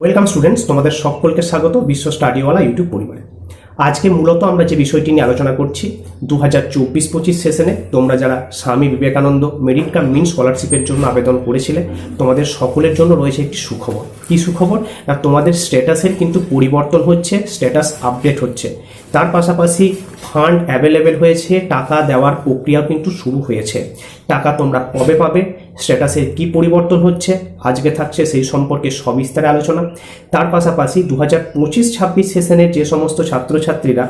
Welcome students তোমাদের সকলকে স্বাগত বিশ্ব স্টাডিওয়ালা ইউটিউব পরিবারে। আজকে মূলত আমরা যে বিষয়টি নিয়ে আলোচনা করছি দু হাজার চব্বিশ পঁচিশ সেশনে তোমরা যারা স্বামী বিবেকানন্দ মেরিট কাম মিন স্কলারশিপের জন্য আবেদন করেছিলে, তোমাদের সকলের জন্য রয়েছে একটি সুখবর। কী সুখবর? না, তোমাদের স্ট্যাটাসের কিন্তু পরিবর্তন হচ্ছে, স্ট্যাটাস আপডেট হচ্ছে। তার পাশাপাশি ফান্ড অ্যাভেলেবেল হয়েছে, টাকা দেওয়ার প্রক্রিয়াও কিন্তু শুরু হয়েছে। টাকা তোমরা কবে পাবে? স্ট্যাটাসের কি পরিবর্তন হচ্ছে, আজকে থাকছে সেই সম্পর্কে সবিস্তারে আলোচনা। তার পাশাপাশি দু হাজার পঁচিশ ছাব্বিশ সেশনের যে সমস্ত ছাত্রছাত্রীরা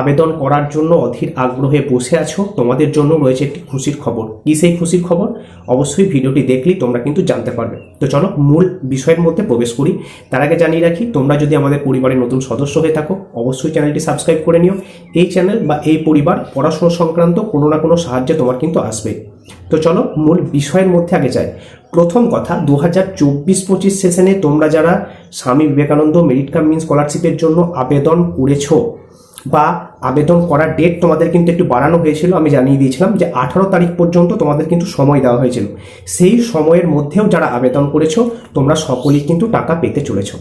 আবেদন করার জন্য অধীর আগ্রহে বসে আছো, তোমাদের জন্য রয়েছে একটি খুশির খবর। কি সেই খুশির খবর? অবশ্যই ভিডিওটি দেখলেই তোমরা কিন্তু জানতে পারবে। তো চলো মূল বিষয়ের মধ্যে প্রবেশ করি। তার আগে জানিয়ে রাখি, তোমরা যদি আমাদের পরিবারের নতুন সদস্য হয়ে থাকো, অবশ্যই চ্যানেলটি সাবস্ক্রাইব করে নিও। এই চ্যানেল বা এই পরিবার পড়াশোনা সংক্রান্ত কোনো না কোনো সাহায্যে তোমার কিন্তু আসবে। তো চলো মূল বিষয়ের মধ্যে আগে যাই। প্রথম কথা দু হাজার চব্বিশ পঁচিশ সেশনে তোমরা যারা স্বামী বিবেকানন্দ মেরিট কাম মিন স্কলারশিপের জন্য আবেদন করেছ বা আবেদন করার ডেট তোমাদের কিন্তু একটু বাড়ানো হয়েছিল, আমি জানিয়ে দিয়েছিলাম যে আঠারো তারিখ পর্যন্ত তোমাদের কিন্তু সময় দেওয়া হয়েছিল। সেই সময়ের মধ্যেও যারা আবেদন করেছ, তোমরা সকলেই কিন্তু টাকা পেতে চলেছো।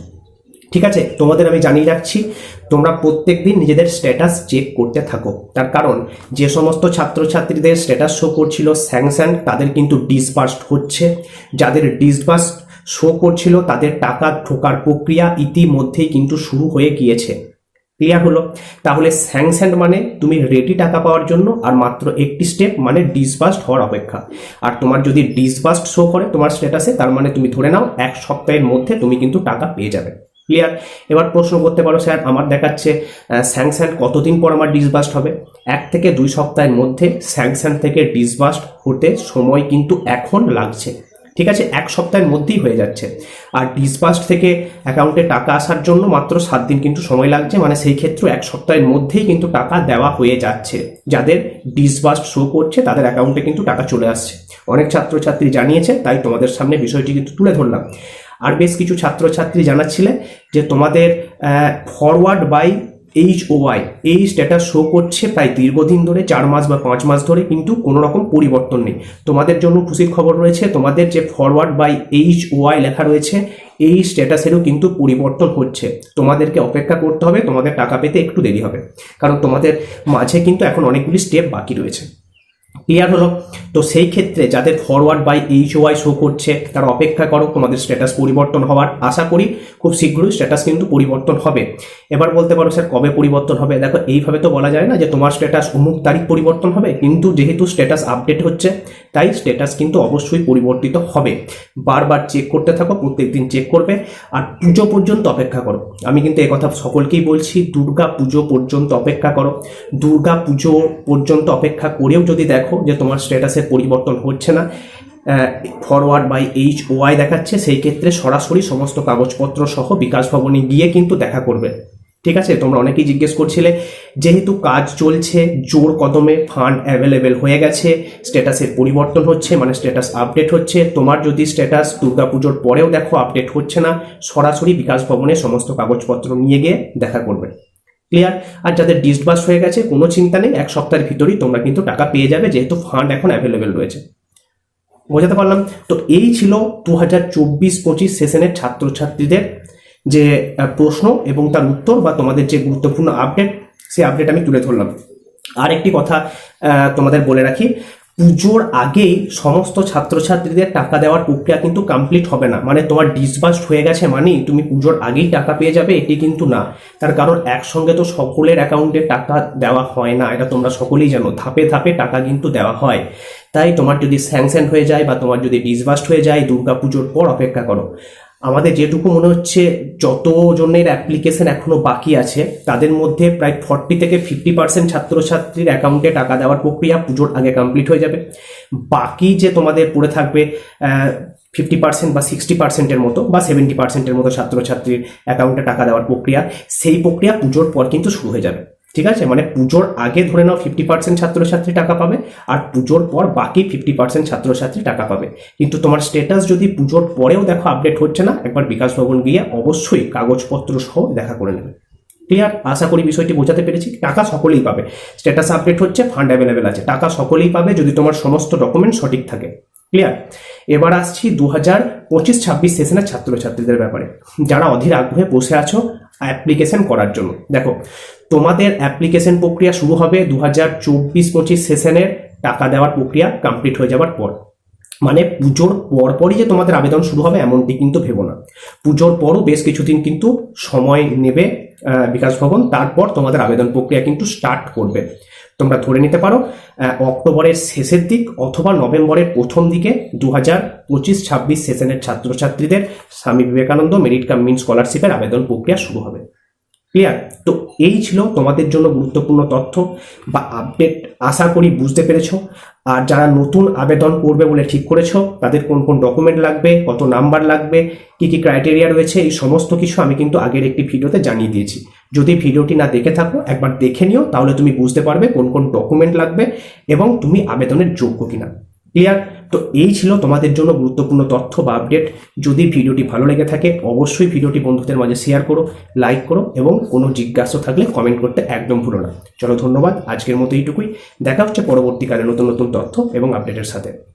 ঠিক আছে? তোমাদের আমি জানিয়ে রাখছি, তোমরা প্রত্যেক দিন নিজেদের স্ট্যাটাস চেক করতে থাকো। তার কারণ, যে সমস্ত ছাত্রছাত্রীদের স্ট্যাটাস শো করছিল স্যাংশন তাদের কিন্তু ডিসবার্সড হচ্ছে। যাদের ডিসবার্স শো করছিল, তাদের টাকা ঢোকার প্রক্রিয়া ইতিমধ্যেই কিন্তু শুরু হয়ে গিয়েছে। ক্লিয়ার হলো? তাহলে স্যাংশন মানে তুমি রেডি টাকা পাওয়ার জন্য আর মাত্র একটি স্টেপ মানে ডিসবাস্ট হওয়ার অপেক্ষা। আর তোমার যদি ডিসবাস্ট শো করে তোমার স্ট্যাটাসে তার মানে তুমি ধরে নাও, এক সপ্তাহের মধ্যে তুমি কিন্তু টাকা পেয়ে যাবে। ক্লিয়ার এবার প্রশ্ন করতে পারো স্যার আমার দেখাচ্ছে স্যাংশন কতদিন পর আমার ডিসবাস্ট হবে? এক থেকে দুই সপ্তাহের মধ্যে স্যাংশন থেকে ডিসবাস্ট হতে সময় কিন্তু এখন লাগছে। ঠিক আছে, এক সপ্তাহের মধ্যেই হয়ে যাচ্ছে। আর ডিসবাস্ট থেকে অ্যাকাউন্টে টাকা আসার জন্য মাত্র সাত দিন কিন্তু সময় লাগছে মানে সেই ক্ষেত্রে এক সপ্তাহের মধ্যেই কিন্তু টাকা দেওয়া হয়ে যাচ্ছে। যাদের ডিসবাস্ট শো করছে, তাদের অ্যাকাউন্টে কিন্তু টাকা চলে আসছে। অনেক ছাত্রছাত্রী জানিয়েছে, তাই তোমাদের সামনে বিষয়টি কিন্তু তুলে ধরলাম। আর বেশ কিছু ছাত্রছাত্রী জানাচ্ছিলে যে তোমাদের ফরওয়ার্ড বাই এইচ ওয়াই এই স্ট্যাটাস শো করছে প্রায় দীর্ঘদিন ধরে, চার মাস বা পাঁচ মাস ধরে, কিন্তু কোনো রকম পরিবর্তন নেই। তোমাদের জন্য খুশির খবর রয়েছে, তোমাদের যে ফরওয়ার্ড বাই এইচ ওয়াই লেখা রয়েছে, এই স্ট্যাটাসেরও কিন্তু পরিবর্তন হচ্ছে। তোমাদেরকে অপেক্ষা করতে হবে, তোমাদের টাকা পেতে একটু দেরি হবে। কারণ তোমাদের মাঝে কিন্তু এখন অনেকগুলি স্টেপ বাকি রয়েছে। ক্লিয়ার হলো। তো সেই ক্ষেত্রে যাদের forward by H Y show করছে, তারা অপেক্ষা করো, তোমাদের স্ট্যাটাস পরিবর্তন হওয়ার। আশা করি খুব শীঘ্রই স্ট্যাটাস কিন্তু পরিবর্তন হবে। এবার বলতে পারো স্যার কবে পরিবর্তন হবে? দেখো, এইভাবে তো বলা যায় না যে তোমার স্ট্যাটাস অমুক তারিখ পরিবর্তন হবে, কিন্তু যেহেতু স্ট্যাটাস আপডেট হচ্ছে, তাই স্ট্যাটাস কিন্তু অবশ্যই পরিবর্তিত হবে। বারবার চেক করতে থাকো প্রত্যেকদিন চেক করবে, আর পুজো পর্যন্ত অপেক্ষা করো। আমি কিন্তু কথা সকলকেই বলছি, দুর্গা পুজো পর্যন্ত অপেক্ষা করো। দুর্গা পুজো পর্যন্ত অপেক্ষা করেও যদি দেখো যে তোমার স্ট্যাটাসের পরিবর্তন হচ্ছে না। ফরওয়ার্ড বাই এইচ ওয়াই দেখাচ্ছে, সেই ক্ষেত্রে সরাসরি সমস্ত কাগজপত্র সহ বিকাশ ভবনে গিয়ে কিন্তু দেখা করবে। ঠিক আছে? তোমরা অনেকেই জিজ্ঞেস করছিলে, যেহেতু কাজ চলছে, জোর কদমে ফান্ড অ্যাভেলেবেল হয়ে গেছে, স্ট্যাটাসের পরিবর্তন হচ্ছে মানে স্ট্যাটাস আপডেট হচ্ছে, তোমার যদি স্ট্যাটাস দুর্গাপুজোর পরেও দেখো আপডেট হচ্ছে না, সরাসরি বিকাশ ভবনে সমস্ত কাগজপত্র নিয়ে গিয়ে দেখা করবে। ক্লিয়ার আর যাদের ডিসবাস হয়ে গেছে, কোনো চিন্তা নেই, এক সপ্তাহের ভিতরেই তোমরা কিন্তু টাকা পেয়ে যাবে, যেহেতু ফান্ড এখন অ্যাভেলেবেল রয়েছে। বোঝাতে পারলাম? তো এই ছিল দু হাজার চব্বিশ পঁচিশ সেশনের ছাত্রছাত্রীদের যে প্রশ্ন এবং তার উত্তর বা তোমাদের যে গুরুত্বপূর্ণ আপডেট সেই আপডেট আমি তুলে ধরলাম। আর একটি কথা তোমাদের বলে রাখি পুজোর আগেই সমস্ত ছাত্রছাত্রীদের টাকা দেওয়ার প্রক্রিয়া কিন্তু কমপ্লিট হবে না। মানে তোমার ডিসবাস্ট হয়ে গেছে মানেই তুমি পুজোর আগেই টাকা পেয়ে যাবে, এটি কিন্তু না। তার কারণ একসঙ্গে তো সকলের অ্যাকাউন্টে টাকা দেওয়া হয় না, এটা তোমরা সকলেই জানো। ধাপে ধাপে টাকা কিন্তু দেওয়া হয়। তাই তোমার যদি স্যাংশন হয়ে যায় বা তোমার যদি ডিসবাস্ট হয়ে যায় দুর্গা পুজোর পর অপেক্ষা করো। আমাদের যেটুকু মনে হচ্ছে যতজনের অ্যাপ্লিকেশন এখনও বাকি আছে, তাদের মধ্যে প্রায় ফর্টি থেকে ফিফটি পার্সেন্ট ছাত্রছাত্রীর অ্যাকাউন্টে টাকা দেওয়ার প্রক্রিয়া পুজোর আগে কমপ্লিট হয়ে যাবে। বাকি যে তোমাদের পড়ে থাকবে ফিফটি পার্সেন্ট বা সিক্সটি পার্সেন্টের মতো বা সেভেন্টি পার্সেন্টের মতো ছাত্রছাত্রীর অ্যাকাউন্টে টাকা দেওয়ার প্রক্রিয়া, সেই প্রক্রিয়া পুজোর পর কিন্তু শুরু হয়ে যাবে। ঠিক আছে? মানে পুজোর আগে ধরে নাও ফিফটি পার্সেন্ট ছাত্রছাত্রী টাকা পাবে আর পুজোর পর বাকি ফিফটি পার্সেন্ট ছাত্রছাত্রী টাকা পাবে। কিন্তু তোমার স্টেটাস যদি পুজোর পরেও দেখো আপডেট হচ্ছে না, একবার বিকাশ ভবন গিয়ে অবশ্যই কাগজপত্র সহ দেখা করে নেবে। ক্লিয়ার আশা করি বিষয়টি বোঝাতে পেরেছি। টাকা সকলেই পাবে। স্ট্যাটাস আপডেট হচ্ছে ফান্ড অ্যাভেলেবেল আছে। টাকা সকলেই পাবে যদি তোমার সমস্ত ডকুমেন্ট সঠিক থাকে। ক্লিয়ার এবার আসছি দু হাজার পঁচিশ ছাব্বিশ সেশনের ছাত্রছাত্রীদের ব্যাপারে। যারা অধীর আগ্রহে বসে আছো অ্যাপ্লিকেশন করার জন্য। দেখো, তোমাদের অ্যাপ্লিকেশন প্রক্রিয়া শুরু হবে দু হাজার চব্বিশ পঁচিশ সেশনের টাকা দেওয়ার প্রক্রিয়া কমপ্লিট হয়ে যাওয়ার পর। মানে পুজোর পরপরই যে তোমাদের আবেদন শুরু হবে এমনটি কিন্তু ভেবো না। পুজোর পরও বেশ কিছুদিন কিন্তু সময় নেবে বিকাশ ভবন। তারপর তোমাদের আবেদন প্রক্রিয়া কিন্তু স্টার্ট করবে। তোমরা ধরে নিতে পারো অক্টোবরের শেষের দিক অথবা নভেম্বরের প্রথম দিকে দু হাজার পঁচিশ ছাব্বিশ সেশনের ছাত্রছাত্রীদের স্বামী বিবেকানন্দ মেরিট কাম মিন স্কলারশিপের আবেদন প্রক্রিয়া শুরু হবে। ক্লিয়ার তো এই ছিল তোমাদের জন্য গুরুত্বপূর্ণ তথ্য বা আপডেট আশা করি বুঝতে পেরেছ। আর যারা নতুন আবেদন করবে বলে ঠিক করেছ, তাদের কোন কোন ডকুমেন্ট লাগবে, কত নাম্বার লাগবে, কি কি ক্রাইটেরিয়া রয়েছে, এই সমস্ত কিছু আমি কিন্তু আগের একটি ভিডিওতে জানিয়ে দিয়েছি। যদি ভিডিওটি না দেখে থাকো, একবার দেখে নিও, তাহলে তুমি বুঝতে পারবে কোন কোন ডকুমেন্ট লাগবে এবং তুমি আবেদনের যোগ্য কিনা। ক্লিয়ার তো এই ছিল তোমাদের জন্য গুরুত্বপূর্ণ তথ্য বা আপডেট যদি ভিডিওটি ভালো লেগে থাকে, অবশ্যই ভিডিওটি বন্ধুদের মাঝে শেয়ার করো লাইক করো এবং কোনো জিজ্ঞাসা থাকলে কমেন্ট করতে একদম ভুলো না। চলো ধন্যবাদ, আজকের মতো এইটুকুই। দেখা হচ্ছে পরবর্তীকালে নতুন নতুন তথ্য এবং আপডেটের সাথে।